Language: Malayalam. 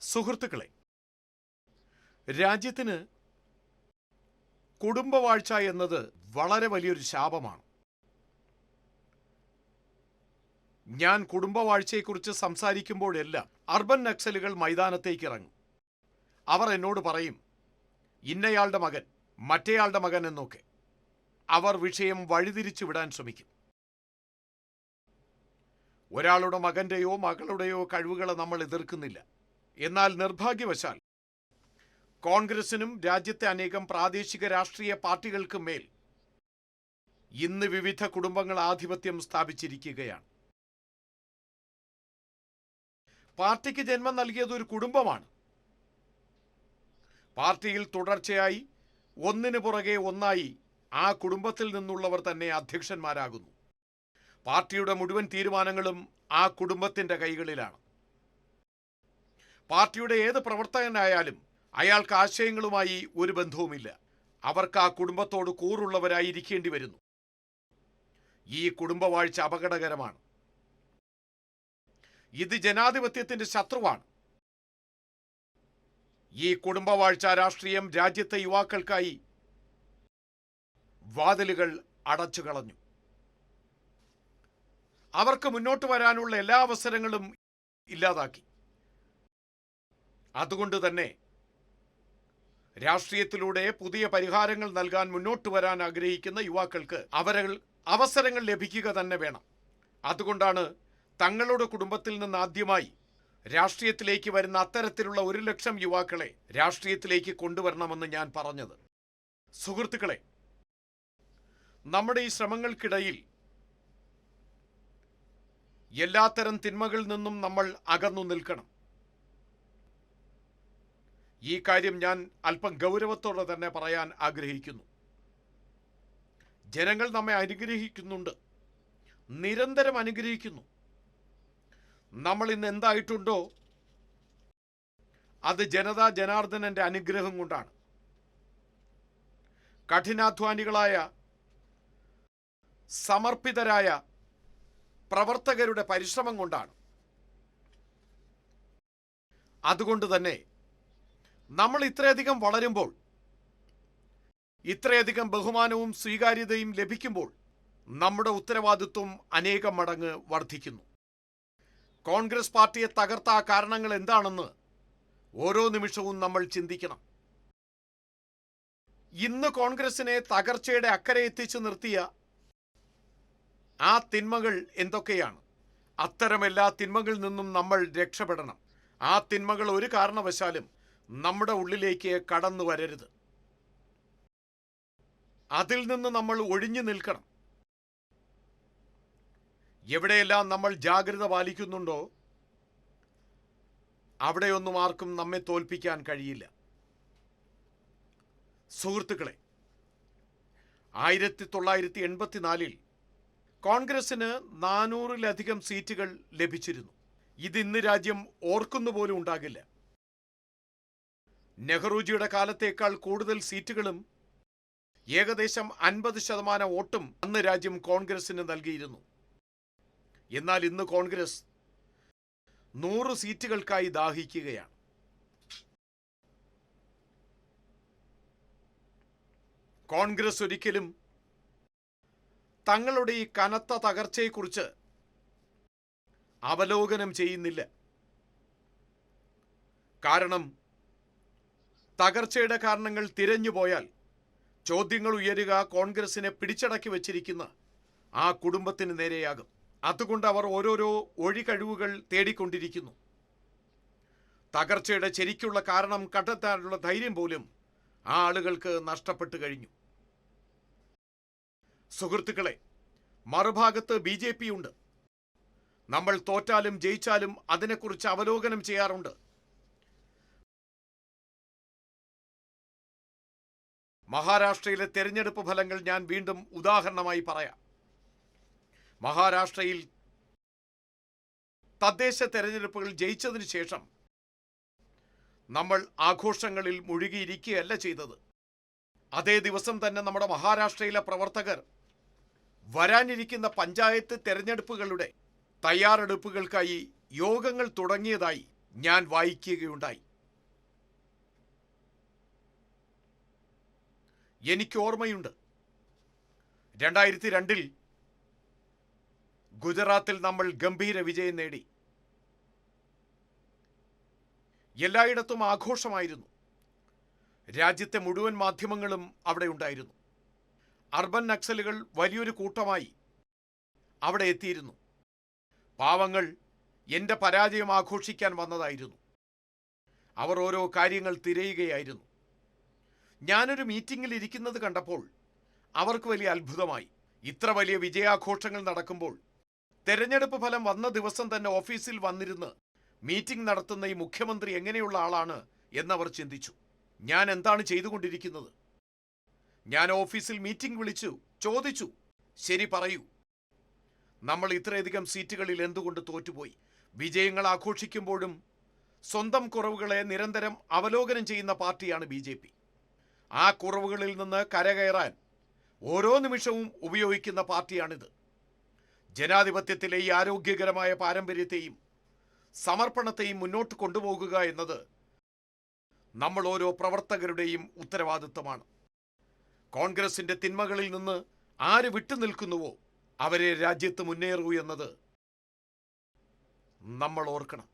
സുഹൃത്തുക്കളെ രാജ്യത്തിന് കുടുംബവാഴ്ച എന്നത് വളരെ വലിയൊരു ശാപമാണ്. ഞാൻ കുടുംബവാഴ്ചയെക്കുറിച്ച് സംസാരിക്കുമ്പോഴെല്ലാം അർബൻ നക്സലുകൾ മൈതാനത്തേക്ക് ഇറങ്ങും അവർ എന്നോട് പറയും ഇന്നയാളുടെ മകൻ മറ്റേയാളുടെ മകൻ എന്നൊക്കെ. അവർ വിഷയം വഴിതിരിച്ചു വിടാൻ ശ്രമിക്കും. ഒരാളുടെ മകന്റെയോ മകളുടെയോ കഴിവുകളെ നമ്മൾ എതിർക്കുന്നില്ല. എന്നാൽ നിർഭാഗ്യവശാൽ കോൺഗ്രസിനും രാജ്യത്തെ അനേകം പ്രാദേശിക രാഷ്ട്രീയ പാർട്ടികൾക്കും മേൽ ഇന്ന് വിവിധ കുടുംബങ്ങൾ ആധിപത്യം സ്ഥാപിച്ചിരിക്കുകയാണ്. പാർട്ടിക്ക് ജന്മം നൽകിയത് ഒരു കുടുംബമാണ്. പാർട്ടിയിൽ തുടർച്ചയായി ഒന്നിനു പുറകെ ഒന്നായി ആ കുടുംബത്തിൽ നിന്നുള്ളവർ തന്നെ അധ്യക്ഷന്മാരാകുന്നു. പാർട്ടിയുടെ മുഴുവൻ തീരുമാനങ്ങളും ആ കുടുംബത്തിന്റെ കൈകളിലാണ്. പാർട്ടിയുടെ ഏത് പ്രവർത്തകനായാലും അയാൾക്ക് ആശയങ്ങളുമായി ഒരു ബന്ധവുമില്ല. അവർക്ക് ആ കുടുംബത്തോട് കൂറുള്ളവരായിരിക്കേണ്ടി വരുന്നു. ഈ കുടുംബവാഴ്ച അപകടകരമാണ്. ഇത് ജനാധിപത്യത്തിന്റെ ശത്രുവാണ്. ഈ കുടുംബവാഴ്ച രാഷ്ട്രീയം രാജ്യത്തെ യുവാക്കൾക്കായി വാതിലുകൾ അടച്ചു കളഞ്ഞു. അവർക്ക് മുന്നോട്ട് വരാനുള്ള എല്ലാ അവസരങ്ങളും ഇല്ലാതാക്കി. അതുകൊണ്ട് തന്നെ രാഷ്ട്രീയത്തിലൂടെ പുതിയ പരിഹാരങ്ങൾ നൽകാൻ മുന്നോട്ട് വരാൻ ആഗ്രഹിക്കുന്ന യുവാക്കൾക്ക് അവരെ അവസരങ്ങൾ ലഭിക്കുക തന്നെ വേണം. അതുകൊണ്ടാണ് തങ്ങളുടെ കുടുംബത്തിൽ നിന്ന് ആദ്യമായി രാഷ്ട്രീയത്തിലേക്ക് വരുന്ന അത്തരത്തിലുള്ള ഒരു ലക്ഷം യുവാക്കളെ രാഷ്ട്രീയത്തിലേക്ക് കൊണ്ടുവരണമെന്ന് ഞാൻ പറഞ്ഞത്. സുഹൃത്തുക്കളെ നമ്മുടെ ഈ ശ്രമങ്ങൾക്കിടയിൽ എല്ലാത്തരം തിന്മകളിൽ നിന്നും നമ്മൾ അകന്നു നിൽക്കണം. ഈ കാര്യം ഞാൻ അല്പം ഗൗരവത്തോടെ തന്നെ പറയാൻ ആഗ്രഹിക്കുന്നു. ജനങ്ങൾ നമ്മെ അനുഗ്രഹിക്കുന്നുണ്ട്. നിരന്തരം അനുഗ്രഹിക്കുന്നു. നമ്മൾ ഇന്ന് എന്തായിട്ടുണ്ടോ? അത് ജനതാ ജനാർദ്ദനന്റെ അനുഗ്രഹം കൊണ്ടാണ്. കഠിനാധ്വാനികളായ സമർപ്പിതരായ പ്രവർത്തകരുടെ പരിശ്രമം കൊണ്ടാണ്. അതുകൊണ്ട് തന്നെ നമ്മൾ ഇത്രയധികം വളരുമ്പോൾ ഇത്രയധികം ബഹുമാനവും സ്വീകാര്യതയും ലഭിക്കുമ്പോൾ നമ്മുടെ ഉത്തരവാദിത്വം അനേകം മടങ്ങ് വർദ്ധിക്കുന്നു. കോൺഗ്രസ് പാർട്ടിയെ തകർത്ത കാരണങ്ങൾ എന്താണെന്ന് ഓരോ നിമിഷവും നമ്മൾ ചിന്തിക്കണം. ഇന്ന് കോൺഗ്രസിനെ തകർച്ചയുടെ അക്കരെ എത്തിച്ചു നിർത്തിയ ആ തിന്മകൾ എന്തൊക്കെയാണ്? അത്തരമെല്ലാ തിന്മകളിൽ നിന്നും നമ്മൾ രക്ഷപ്പെടണം. ആ തിന്മകൾ ഒരു കാരണവശാലും നമ്മുടെ ഉള്ളിലേക്ക് കടന്നു വരരുത്. അതിൽ നിന്ന് നമ്മൾ ഒഴിഞ്ഞു നിൽക്കണം. എവിടെയെല്ലാം നമ്മൾ ജാഗ്രത പാലിക്കുന്നുണ്ടോ അവിടെയൊന്നും ആർക്കും നമ്മെ തോൽപ്പിക്കാൻ കഴിയില്ല. സുഹൃത്തുക്കളെ ആയിരത്തി തൊള്ളായിരത്തി എൺപത്തിനാലിൽ കോൺഗ്രസിന് നാനൂറിലധികം സീറ്റുകൾ ലഭിച്ചിരുന്നു. ഇതിന്ന് രാജ്യം ഓർക്കുന്നു പോലും ഉണ്ടാകില്ല. നെഹ്റുജിയുടെ കാലത്തേക്കാൾ കൂടുതൽ സീറ്റുകളും ഏകദേശം അൻപത് ശതമാനം വോട്ടും അന്ന് രാജ്യം കോൺഗ്രസിന് നൽകിയിരുന്നു. എന്നാൽ ഇന്ന് കോൺഗ്രസ് നൂറ് സീറ്റുകൾക്കായി ദാഹിക്കുകയാണ്. കോൺഗ്രസ് ഒരിക്കലും തങ്ങളുടെ ഈ കനത്ത തകർച്ചയെക്കുറിച്ച് അവലോകനം ചെയ്യുന്നില്ല. കാരണം തകർച്ചയുടെ കാരണങ്ങൾ തിരഞ്ഞു പോയാൽ ചോദ്യങ്ങൾ ഉയരുക കോൺഗ്രസിനെ പിടിച്ചടക്കി വച്ചിരിക്കുന്ന ആ കുടുംബത്തിന് നേരെയാകും. അതുകൊണ്ട് അവർ ഓരോരോ ഒഴികഴിവുകൾ തേടിക്കൊണ്ടിരിക്കുന്നു. തകർച്ചയുടെ ശരിക്കുള്ള കാരണം കണ്ടെത്താനുള്ള ധൈര്യം പോലും ആ ആളുകൾക്ക് നഷ്ടപ്പെട്ടു കഴിഞ്ഞു. സുഹൃത്തുക്കളെ മറുഭാഗത്ത് ബി ജെ പി ഉണ്ട്. നമ്മൾ തോറ്റാലും ജയിച്ചാലും അതിനെക്കുറിച്ച് അവലോകനം ചെയ്യാറുണ്ട്. മഹാരാഷ്ട്രയിലെ തെരഞ്ഞെടുപ്പ് ഫലങ്ങൾ ഞാൻ വീണ്ടും ഉദാഹരണമായി പറയാം. മഹാരാഷ്ട്രയിൽ തദ്ദേശ തെരഞ്ഞെടുപ്പുകൾ ജയിച്ചതിന് ശേഷം നമ്മൾ ആഘോഷങ്ങളിൽ മുഴുകിയിരിക്കുകയല്ല ചെയ്തത്. അതേ ദിവസം തന്നെ നമ്മുടെ മഹാരാഷ്ട്രയിലെ പ്രവർത്തകർ വരാനിരിക്കുന്ന പഞ്ചായത്ത് തെരഞ്ഞെടുപ്പുകളുടെ തയ്യാറെടുപ്പുകൾക്കായി യോഗങ്ങൾ തുടങ്ങിയതായി ഞാൻ വായിക്കുകയുണ്ടായി. എനിക്ക് ഓർമ്മയുണ്ട്. രണ്ടായിരത്തി രണ്ടിൽ ഗുജറാത്തിൽ നമ്മൾ ഗംഭീര വിജയം നേടി. എല്ലായിടത്തും ആഘോഷമായിരുന്നു. രാജ്യത്തെ മുഴുവൻ മാധ്യമങ്ങളും അവിടെ ഉണ്ടായിരുന്നു. അർബൻ നക്സലുകൾ വലിയൊരു കൂട്ടമായി അവിടെ എത്തിയിരുന്നു. പാവങ്ങൾ എന്റെ പരാജയം ആഘോഷിക്കാൻ വന്നതായിരുന്നു. അവർ ഓരോ കാര്യങ്ങൾ തിരയുകയായിരുന്നു. ഞാനൊരു മീറ്റിംഗിൽ ഇരിക്കുന്നത് കണ്ടപ്പോൾ അവർക്ക് വലിയ അത്ഭുതമായി. ഇത്ര വലിയ വിജയാഘോഷങ്ങൾ നടക്കുമ്പോൾ തെരഞ്ഞെടുപ്പ് ഫലം വന്ന ദിവസം തന്നെ ഓഫീസിൽ വന്നിരുന്ന് മീറ്റിംഗ് നടത്തുന്ന ഈ മുഖ്യമന്ത്രി എങ്ങനെയുള്ള ആളാണ് എന്നവർ ചിന്തിച്ചു. ഞാൻ എന്താണ് ചെയ്തുകൊണ്ടിരിക്കുന്നത്? ഞാൻ ഓഫീസിൽ മീറ്റിംഗ് വിളിച്ചു ചോദിച്ചു. ശരി പറയൂ. നമ്മൾ ഇത്രയധികം സീറ്റുകളിൽ എന്തുകൊണ്ട് തോറ്റുപോയി? വിജയങ്ങൾ ആഘോഷിക്കുമ്പോഴും സ്വന്തം കുറവുകളെ നിരന്തരം അവലോകനം ചെയ്യുന്ന പാർട്ടിയാണ് ബി ആ കുറവുകളിൽ നിന്ന് കരകയറാൻ ഓരോ നിമിഷവും ഉപയോഗിക്കുന്ന പാർട്ടിയാണിത്. ജനാധിപത്യത്തിലെ ഈ ആരോഗ്യകരമായ പാരമ്പര്യത്തെയും സമർപ്പണത്തെയും മുന്നോട്ട് കൊണ്ടുപോകുക എന്നത് നമ്മൾ ഓരോ പ്രവർത്തകരുടെയും ഉത്തരവാദിത്തമാണ് കോൺഗ്രസിന്റെ തിന്മകളിൽ നിന്ന് ആര് വിട്ടുനിൽക്കുന്നുവോ അവരെ രാജ്യത്ത് മുന്നേറൂ എന്നത് നമ്മൾ ഓർക്കണം.